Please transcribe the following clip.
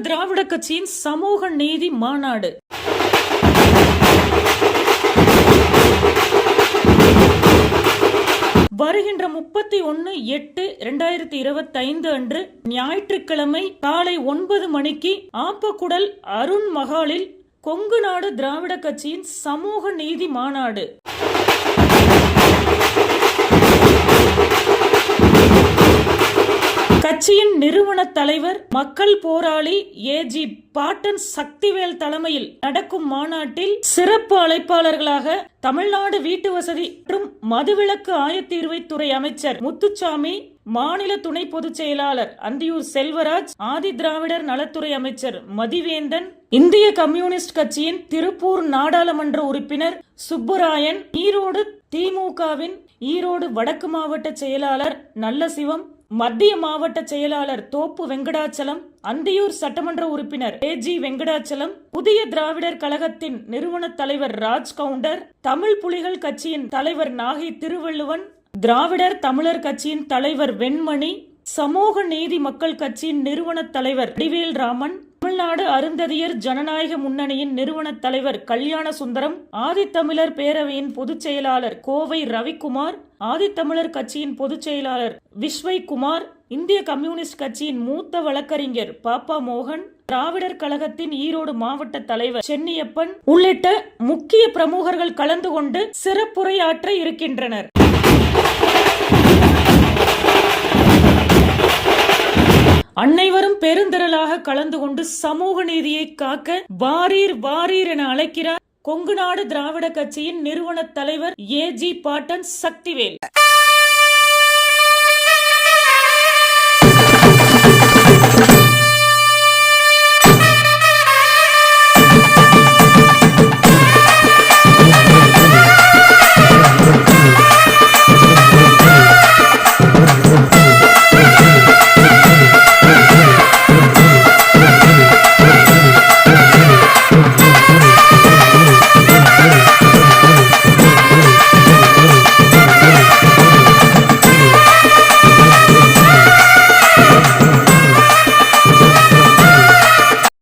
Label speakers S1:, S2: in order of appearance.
S1: திராவிட கட்சியின் சமூக நீதி மாநாடு. வருகின்ற முப்பத்தி ஒன்னு எட்டு இரண்டாயிரத்தி இருபத்தி ஐந்து அன்று ஞாயிற்றுக்கிழமை காலை ஒன்பது மணிக்கு ஆப்பக்குடல் அருண் மகாலில் கொங்கு நாடு திராவிட கட்சியின் சமூக நீதி மாநாடு. கட்சியின் நிறுவன தலைவர் மக்கள் போராளி ஏஜி பாட்டன் சக்திவேல் தலைமையில் நடக்கும் மாநாட்டில் சிறப்பு அழைப்பாளர்களாக தமிழ்நாடு வீட்டு வசதி மற்றும் மதுவிலக்கு ஆயத்தீர்வைத்துறை அமைச்சர் முத்துச்சாமி மாநில துணை பொதுச் செயலாளர் அந்தியூர் செல்வராஜ் ஆதி திராவிடர் நலத்துறை அமைச்சர் மதிவேந்தன் இந்திய கம்யூனிஸ்ட் கட்சியின் திருப்பூர் நாடாளுமன்ற உறுப்பினர் சுப்புராயன் ஈரோடு திமுகவின் ஈரோடு வடக்கு மாவட்ட செயலாளர் நல்லசிவம் மத்திய மாவட்ட செயலாளர் தோப்பு வெங்கடாச்சலம் அந்தியூர் சட்டமன்ற உறுப்பினர் ஏ ஜி வெங்கடாச்சலம் புதிய திராவிடர் கழகத்தின் நிறுவன தலைவர் ராஜ் கவுண்டர் தமிழ் புலிகள் கட்சியின் தலைவர் நாகை திருவள்ளுவன் திராவிடர் தமிழர் கட்சியின் தலைவர் வெண்மணி சமூக நீதி மக்கள் கட்சியின் நிறுவன தலைவர் வடிவேல் ராமன் தமிழ்நாடு அருந்ததியர் ஜனநாயக முன்னணியின் நிறுவன தலைவர் கல்யாண சுந்தரம் ஆதித்தமிழர் பேரவையின் பொதுச் செயலாளர் கோவை ரவிக்குமார் ஆதித்தமிழர் கட்சியின் பொதுச் செயலாளர் விஸ்வை குமார் இந்திய கம்யூனிஸ்ட் கட்சியின் மூத்த வழக்கறிஞர் பாப்பா மோகன் திராவிடர் கழகத்தின் ஈரோடு மாவட்ட தலைவர் சென்னியப்பன் உள்ளிட்ட முக்கிய பிரமுகர்கள் கலந்து கொண்டு சிறப்புரையாற்ற இருக்கின்றனர். பெருந்திரளாக கலந்து கொண்டு சமூக நீதியை காக்க வாரீர் வாரீர் என அழைக்கிறார். கொங்கு நாடு திராவிட கட்சியின் நிறுவன தலைவர் ஏ ஜி பாட்டன் சக்திவேல்.